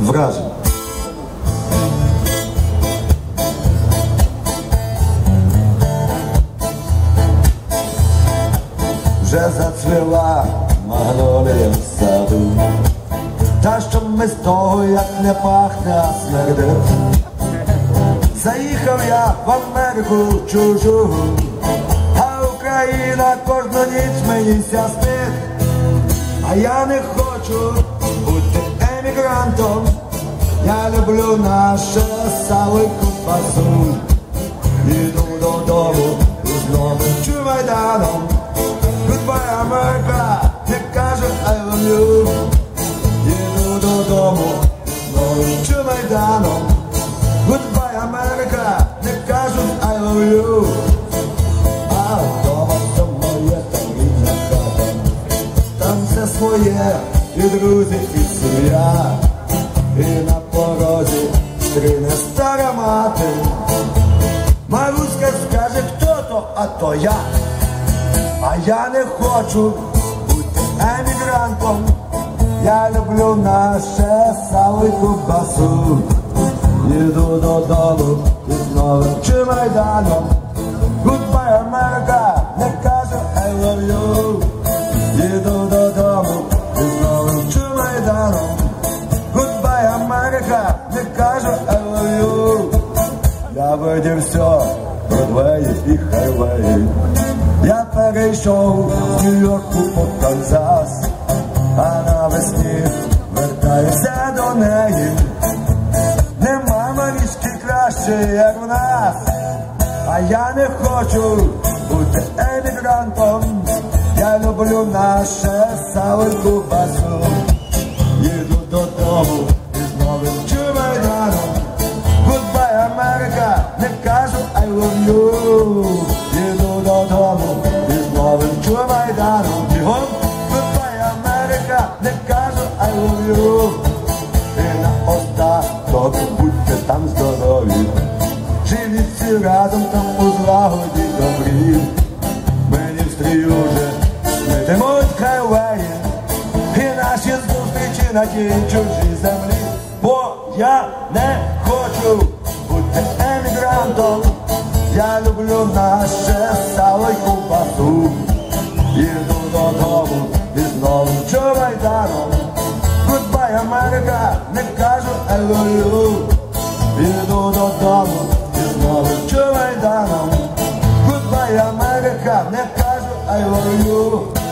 вражень. Вже зацвіла магнолія в саду, та що ми з того, як не пахне, а смердить. Заїхав я в Америку чужу, а Україна кожну ніч мені ся спить. А я не хочу бути емігрантом. Я люблю наше сало й. Іду додому і знову чумайданом. Goodbye, Америка, не кажу I love you. Іду додому, знову чумайданом. Goodbye, Америка, не кажуть I love you. А вдома це моє своє, і друзі, і сім'я. І на порозі стрине стара мати. Маруська скаже, хто то, а то я. А я не хочу бути емігрантом. Я люблю наше сало ковбасу. Їду додому і знову чи майданом. Goodbye, Америка, не кажу I love you. Америка, не кажу I love you. Я видів все, Бродвеї і хайвеї. Я перейшов з Нью-Йорку по Канзас, а навесні вертаюся до неї. Нема марічки краще, як в нас, а я не хочу бути емігрантом. Я люблю наше сало й не кажу I love you. Їду додому і з новим чемоданом. Бігом, Goodbye, Америка, не кажу I love you. І на остаток будьте там здорові. Живіть всі разом там у злагоді добрі. Мені в стрію вже сметимуть хайвеї. І наші зустрічі на тій чужій землі. Бо я не хочу люблю наше сало й кубасу, Їду додому і знову чомайданом. Goodbye, Америка, не кажу I їду. Додому і знову чомайданом. Goodbye, Америка, не кажу you.